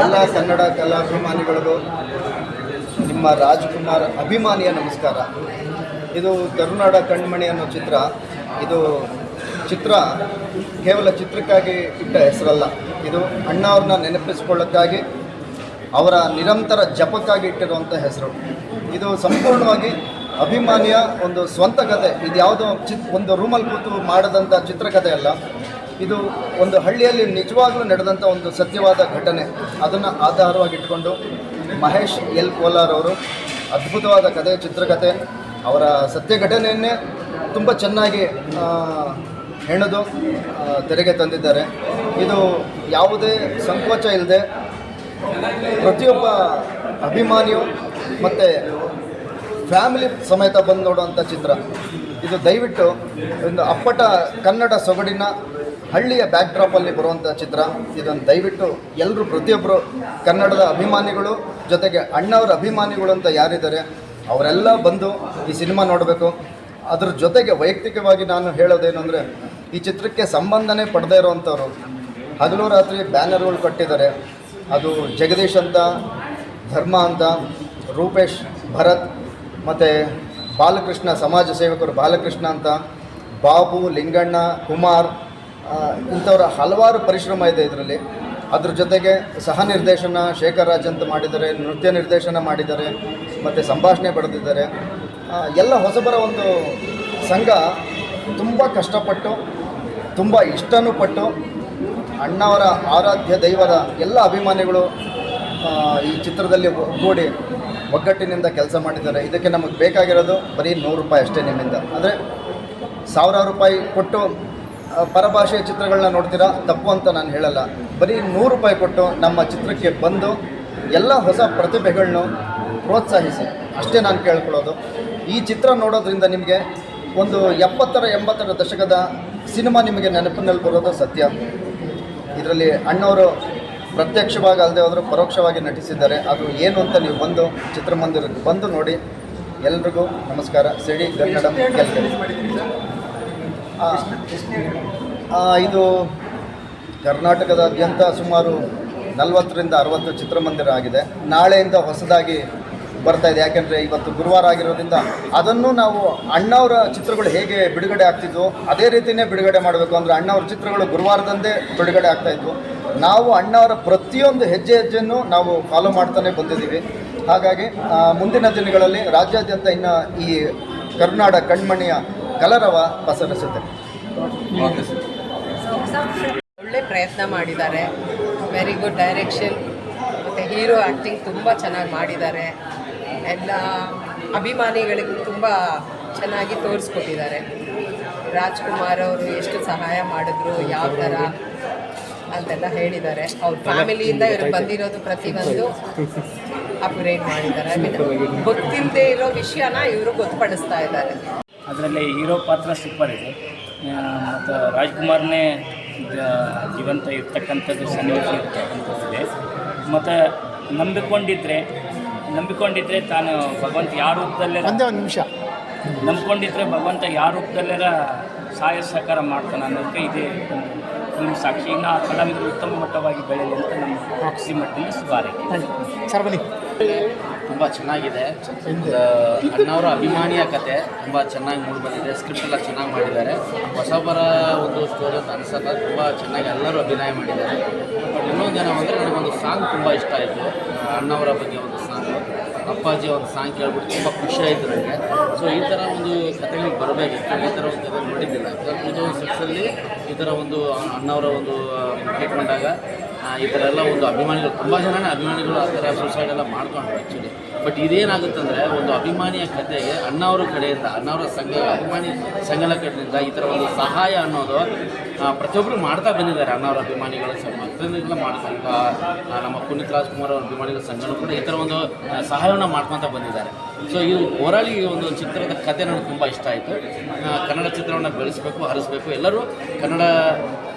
ಎಲ್ಲ ಕನ್ನಡ ಕಲಾಭಿಮಾನಿಗಳಿಗೂ ನಿಮ್ಮ ರಾಜ್ಕುಮಾರ್ ಅಭಿಮಾನಿಯ ನಮಸ್ಕಾರ. ಇದು ಕರುನಾಡ ಕಣ್ಮಣಿ ಅನ್ನೋ ಚಿತ್ರ. ಇದು ಚಿತ್ರ ಕೇವಲ ಚಿತ್ರಕ್ಕಾಗಿ ಇಟ್ಟ ಹೆಸರಲ್ಲ. ಇದು ಅಣ್ಣವ್ರನ್ನ ನೆನಪಿಸ್ಕೊಳ್ಳೋಕ್ಕಾಗಿ ಅವರ ನಿರಂತರ ಜಪಕ್ಕಾಗಿ ಇಟ್ಟಿರುವಂಥ ಹೆಸರು. ಇದು ಸಂಪೂರ್ಣವಾಗಿ ಅಭಿಮಾನಿಯ ಒಂದು ಸ್ವಂತ ಕತೆ. ಇದು ಯಾವುದೋ ಚಿತ್ ಒಂದು ರೂಮಲ್ಲಿ ಕೂತು ಮಾಡಿದಂಥ ಚಿತ್ರಕಥೆ ಅಲ್ಲ. ಇದು ಒಂದು ಹಳ್ಳಿಯಲ್ಲಿ ನಿಜವಾಗ್ಲೂ ನಡೆದಂಥ ಒಂದು ಸತ್ಯವಾದ ಘಟನೆ. ಅದನ್ನು ಆಧಾರವಾಗಿಟ್ಕೊಂಡು ಮಹೇಶ್ ಎಲ್ ಕೋಲಾರ್ ಅವರು ಅದ್ಭುತವಾದ ಕಥೆ ಚಿತ್ರಕಥೆ ಅವರ ಸತ್ಯ ಘಟನೆಯನ್ನೇ ತುಂಬ ಚೆನ್ನಾಗಿ ಹೆಣದು ತೆರೆಗೆ ತಂದಿದ್ದಾರೆ. ಇದು ಯಾವುದೇ ಸಂಕೋಚ ಇಲ್ಲದೆ ಪ್ರತಿಯೊಬ್ಬ ಅಭಿಮಾನಿಯು ಮತ್ತು ಫ್ಯಾಮಿಲಿ ಸಮೇತ ಬಂದು ನೋಡುವಂಥ ಚಿತ್ರ. ಇದು ದಯವಿಟ್ಟು ಒಂದು ಅಪ್ಪಟ ಕನ್ನಡ ಸೊಗಡಿನ ಹಳ್ಳಿಯ ಬ್ಯಾಕ್ ಡ್ರಾಪಲ್ಲಿ ಬರುವಂಥ ಚಿತ್ರ. ಇದನ್ನು ದಯವಿಟ್ಟು ಎಲ್ಲರೂ ಪ್ರತಿಯೊಬ್ಬರು ಕನ್ನಡದ ಅಭಿಮಾನಿಗಳು, ಜೊತೆಗೆ ಅಣ್ಣವರ ಅಭಿಮಾನಿಗಳು ಅಂತ ಯಾರಿದ್ದಾರೆ, ಅವರೆಲ್ಲ ಬಂದು ಈ ಸಿನಿಮಾ ನೋಡಬೇಕು. ಅದ್ರ ಜೊತೆಗೆ ವೈಯಕ್ತಿಕವಾಗಿ ನಾನು ಹೇಳೋದೇನು ಅಂದರೆ, ಈ ಚಿತ್ರಕ್ಕೆ ಸಂಬಂಧನೇ ಪಡೆದೇ ಇರೋವಂಥವ್ರು ಹಗಲು ರಾತ್ರಿ ಬ್ಯಾನರ್ಗಳು ಕಟ್ಟಿದ್ದಾರೆ. ಅದು ಜಗದೀಶ್ ಅಂತ, ಧರ್ಮ ಅಂತ, ರೂಪೇಶ್, ಭರತ್, ಮತ್ತು ಬಾಲಕೃಷ್ಣ, ಸಮಾಜ ಸೇವಕರು ಬಾಲಕೃಷ್ಣ ಅಂತ, ಬಾಬು, ಲಿಂಗಣ್ಣ, ಕುಮಾರ್ ಇಂಥವರ ಹಲವಾರು ಪರಿಶ್ರಮ ಇದೆ ಇದರಲ್ಲಿ. ಅದ್ರ ಜೊತೆಗೆ ಸಹ ನಿರ್ದೇಶನ ಶೇಖರ್ ರಾಜ್ ಅಂತ ಮಾಡಿದ್ದಾರೆ, ನೃತ್ಯ ನಿರ್ದೇಶನ ಮಾಡಿದ್ದಾರೆ, ಮತ್ತು ಸಂಭಾಷಣೆ ಪಡೆದಿದ್ದಾರೆ ಎಲ್ಲ ಹೊಸಬರ ಒಂದು ಸಂಘ ತುಂಬ ಕಷ್ಟಪಟ್ಟು, ತುಂಬ ಇಷ್ಟನೂ ಪಟ್ಟು, ಅಣ್ಣವರ ಆರಾಧ್ಯ ದೈವದ ಎಲ್ಲ ಅಭಿಮಾನಿಗಳು ಈ ಚಿತ್ರದಲ್ಲಿ ಒಗ್ಗೂಡಿ ಒಗ್ಗಟ್ಟಿನಿಂದ ಕೆಲಸ ಮಾಡಿದ್ದಾರೆ. ಇದಕ್ಕೆ ನಮಗೆ ಬೇಕಾಗಿರೋದು ಬರೀ ನೂರು ರೂಪಾಯಿ ಅಷ್ಟೇ ನಿಮ್ಮಿಂದ. ಅಂದರೆ ಸಾವಿರಾರು ರೂಪಾಯಿ ಕೊಟ್ಟು ಪರಭಾಷೆಯ ಚಿತ್ರಗಳನ್ನ ನೋಡ್ತೀರಾ? ತಪ್ಪು ಅಂತ ನಾನು ಹೇಳಲ್ಲ. ಬರೀ ನೂರು ರೂಪಾಯಿ ಕೊಟ್ಟು ನಮ್ಮ ಚಿತ್ರಕ್ಕೆ ಬಂದು ಎಲ್ಲ ಹೊಸ ಪ್ರತಿಭೆಗಳನ್ನ ಪ್ರೋತ್ಸಾಹಿಸಿ. ಅಷ್ಟೇ ನಾನು ಕೇಳ್ಕೊಳ್ಳೋದು. ಈ ಚಿತ್ರ ನೋಡೋದ್ರಿಂದ ನಿಮಗೆ ಒಂದು ಎಪ್ಪತ್ತರ, ಎಂಬತ್ತರ ದಶಕದ ಸಿನಿಮಾ ನಿಮಗೆ ನೆನಪಿನಲ್ಲಿ ಬರೋದು ಸತ್ಯ. ಇದರಲ್ಲಿ ಅಣ್ಣವರು ಪ್ರತ್ಯಕ್ಷವಾಗಿ ಅಲ್ಲದೆ ಹೋದರೂ, ಪರೋಕ್ಷವಾಗಿ ನಟಿಸಿದ್ದಾರೆ. ಅದು ಏನು ಅಂತ ನೀವು ಬಂದು, ಚಿತ್ರಮಂದಿರಕ್ಕೆ ಬಂದು ನೋಡಿ. ಎಲ್ರಿಗೂ ನಮಸ್ಕಾರ. ಸಿಡಿ ಕನ್ನಡ ಇದು ಕರ್ನಾಟಕದಾದ್ಯಂತ ಸುಮಾರು ನಲವತ್ತರಿಂದ ಅರವತ್ತು ಚಿತ್ರಮಂದಿರ ಆಗಿದೆ. ನಾಳೆಯಿಂದ ಹೊಸದಾಗಿ ಬರ್ತಾ ಇದೆ. ಯಾಕೆಂದರೆ ಇವತ್ತು ಗುರುವಾರ ಆಗಿರೋದ್ರಿಂದ ಅದನ್ನು ನಾವು ಅಣ್ಣವರ ಚಿತ್ರಗಳು ಹೇಗೆ ಬಿಡುಗಡೆ ಆಗ್ತಿದ್ವು ಅದೇ ರೀತಿಯೇ ಬಿಡುಗಡೆ ಮಾಡಬೇಕು. ಅಂದರೆ ಅಣ್ಣವ್ರ ಚಿತ್ರಗಳು ಗುರುವಾರದಂದೇ ಬಿಡುಗಡೆ ಆಗ್ತಾ ಇದ್ವು. ನಾವು ಅಣ್ಣವರ ಪ್ರತಿಯೊಂದು ಹೆಜ್ಜೆ ಹೆಜ್ಜೆಯನ್ನು ನಾವು ಫಾಲೋ ಮಾಡ್ತಾನೆ ಬಂದಿದ್ದೀವಿ. ಹಾಗಾಗಿ ಮುಂದಿನ ದಿನಗಳಲ್ಲಿ ರಾಜ್ಯಾದ್ಯಂತ ಇನ್ನು ಈ ಕರುನಾಡ ಕಣ್ಮಣಿಯ ಕಲರವ ಪಸರಿಸುತ್ತೆ. ಒಳ್ಳೆ ಪ್ರಯತ್ನ ಮಾಡಿದ್ದಾರೆ. ವೆರಿ ಗುಡ್ ಡೈರೆಕ್ಷನ್ ಮತ್ತು ಹೀರೋ ಆ್ಯಕ್ಟಿಂಗ್ ತುಂಬ ಚೆನ್ನಾಗಿ ಮಾಡಿದ್ದಾರೆ. ಎಲ್ಲ ಅಭಿಮಾನಿಗಳಿಗೂ ತುಂಬ ಚೆನ್ನಾಗಿ ತೋರಿಸ್ಕೊಟ್ಟಿದ್ದಾರೆ. ರಾಜ್ಕುಮಾರ್ ಅವರು ಎಷ್ಟು ಸಹಾಯ ಮಾಡಿದ್ರು ಯಾವ ಥರ ಅಂತೆಲ್ಲ ಹೇಳಿದ್ದಾರೆ. ಅವ್ರ ಫ್ಯಾಮಿಲಿಯಿಂದ ಇವರು ಬಂದಿರೋದು ಪ್ರತಿಯೊಂದು ಅಪ್ಗ್ರೇಡ್ ಮಾಡಿದ್ದಾರೆ. ಗೊತ್ತಿಲ್ಲದೆ ಇರೋ ವಿಷಯನ ಇವರು ಗೊತ್ತುಪಡಿಸ್ತಾ ಇದ್ದಾರೆ. ಅದರಲ್ಲಿ ಹೀರೋ ಪಾತ್ರ ಸೂಪರ್ ಇದೆ. ಮತ್ತು ರಾಜ್ಕುಮಾರ್ನೇ ಜೀವಂತ ಇರ್ತಕ್ಕಂಥದ್ದು ಸನ್ನಿವೇಶ ಇರ್ತಕ್ಕಂಥದ್ದಿದೆ. ಮತ್ತು ನಂಬಿಕೊಂಡಿದ್ದರೆ ನಂಬಿಕೊಂಡಿದ್ದರೆ ತಾನು ಭಗವಂತ ಯಾವ ರೂಪದಲ್ಲೇ ಒಂದೇ ಒಂದು ನಿಮಿಷ. ನಂಬಿಕೊಂಡಿದ್ರೆ ಭಗವಂತ ಯಾವ ರೂಪದಲ್ಲೆಲ್ಲ ಸಹಾಯ ಸಹಕಾರ ಮಾಡ್ತಾನೆ ಅನ್ನೋದಕ್ಕೆ ಇದೇ ಇನ್ನು ಆ ಕಲಾವಿದರು ಉತ್ತಮ ಮಟ್ಟವಾಗಿ ಬೆಳೆಯಲಿ ಅಂತ ನಮ್ಮ ಪ್ರಾಕ್ಸಿ ಮಟ್ಟಿನ ಸುಧಾರಿಕೆ ಸರ್ ಬನ್ನಿ. ತುಂಬ ಚೆನ್ನಾಗಿದೆ. ಅಣ್ಣವರ ಅಭಿಮಾನಿಯ ಕತೆ ತುಂಬ ಚೆನ್ನಾಗಿ ಮೂಡಿ ಬಂದಿದೆ. ಸ್ಕ್ರಿಪ್ಟ್ ಎಲ್ಲ ಚೆನ್ನಾಗಿ ಮಾಡಿದ್ದಾರೆ. ಹೊಸಬರ ಒಂದು ಸ್ಟೋರಿ ಅಂತ ಅನಿಸಲ್ಲ. ತುಂಬ ಚೆನ್ನಾಗಿ ಎಲ್ಲರೂ ಅಭಿನಯ ಮಾಡಿದ್ದಾರೆ. ಬಟ್ ಇನ್ನೊಂದು ಏನೋ ಅಂದರೆ ನನಗೊಂದು ಸಾಂಗ್ ತುಂಬ ಇಷ್ಟ ಆಯಿತು. ಅಣ್ಣವರ ಬಗ್ಗೆ ಒಂದು ಸಾಂಗ್ ಅಪ್ಪಾಜಿ ಒಂದು ಸಾಂಗ್ ಕೇಳ್ಬಿಟ್ಟು ತುಂಬ ಖುಷಿ ಆಯಿತು ನನಗೆ ಸೊ ಈ ಥರ ಒಂದು ಕಥೆಗಳಿಗೆ ಬರಬೇಕಿತ್ತು. ಈ ಥರ ಒಂದು ಕತೆ ನೋಡಿದ್ದಿಲ್ಲ ಟೂ ತೌಸಂಡ್ ಸಿಕ್ಸಲ್ಲಿ ಈ ಥರ ಒಂದು ಅಣ್ಣವರ ಒಂದು ಟ್ರೀಟ್ಮೆಂಟಾಗ ಈ ಥರ ಎಲ್ಲ ಒಂದು ಅಭಿಮಾನಿಗಳು ತುಂಬ ಜನನೇ ಅಭಿಮಾನಿಗಳು ಆ ಥರ ಸೂಸೈಡ್ ಎಲ್ಲ ಮಾಡ್ಕೊಂಡ್ರು ಆ್ಯಕ್ಚುಲಿ ಬಟ್ ಇದೇನಾಗುತ್ತಂದರೆ ಒಂದು ಅಭಿಮಾನಿಯ ಕಥೆಗೆ ಅಣ್ಣವರ ಕಡೆಯಿಂದ, ಅಣ್ಣವರ ಸಂಘ, ಅಭಿಮಾನಿ ಸಂಘನ ಕಡೆಯಿಂದ ಈ ಥರ ಒಂದು ಸಹಾಯ ಅನ್ನೋದು ಪ್ರತಿಯೊಬ್ಬರು ಮಾಡ್ತಾ ಬಂದಿದ್ದಾರೆ. ಅಣ್ಣವರ ಅಭಿಮಾನಿಗಳ ಸಂಘ ಮತ್ತೊಂದಿಲ್ಲ ಮಾಡ್ತಾ ನಮ್ಮ ಪುನೀತ್ ರಾಜ್ಕುಮಾರ್ ಅವರ ಅಭಿಮಾನಿಗಳ ಸಂಘನೂ ಕೂಡ ಈ ಥರ ಒಂದು ಸಹಾಯವನ್ನು ಮಾಡ್ಕೊತಾ ಬಂದಿದ್ದಾರೆ. ಸೊ ಇದು ಹೋರಾಳಿ ಒಂದು ಚಿತ್ರದ ಕತೆ ನನಗೆ ತುಂಬ ಇಷ್ಟ ಆಯಿತು. ಕನ್ನಡ ಚಿತ್ರವನ್ನು ಬೆಳೆಸಬೇಕು ಹರಿಸಬೇಕು ಎಲ್ಲರೂ ಕನ್ನಡ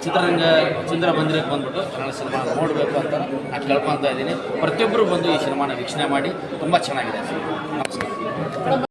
ಚಿತ್ರರಂಗ ಚಿತ್ರ ಬಂದಿರಕ್ಕೆ ಬಂದ್ಬಿಟ್ಟು ಕನ್ನಡ ಸಿನಿಮಾ ನೋಡಬೇಕು ಅಂತ ನಾನು ಕೇಳ್ಕೊತಾ ಇದ್ದೀನಿ. ಪ್ರತಿಯೊಬ್ಬರು ಬಂದು ಈ ಸಿನಿಮಾನ ವೀಕ್ಷಣೆ ಮಾಡಿ. ತುಂಬ ಚೆನ್ನಾಗಿದೆ. ನಮಸ್ಕಾರ.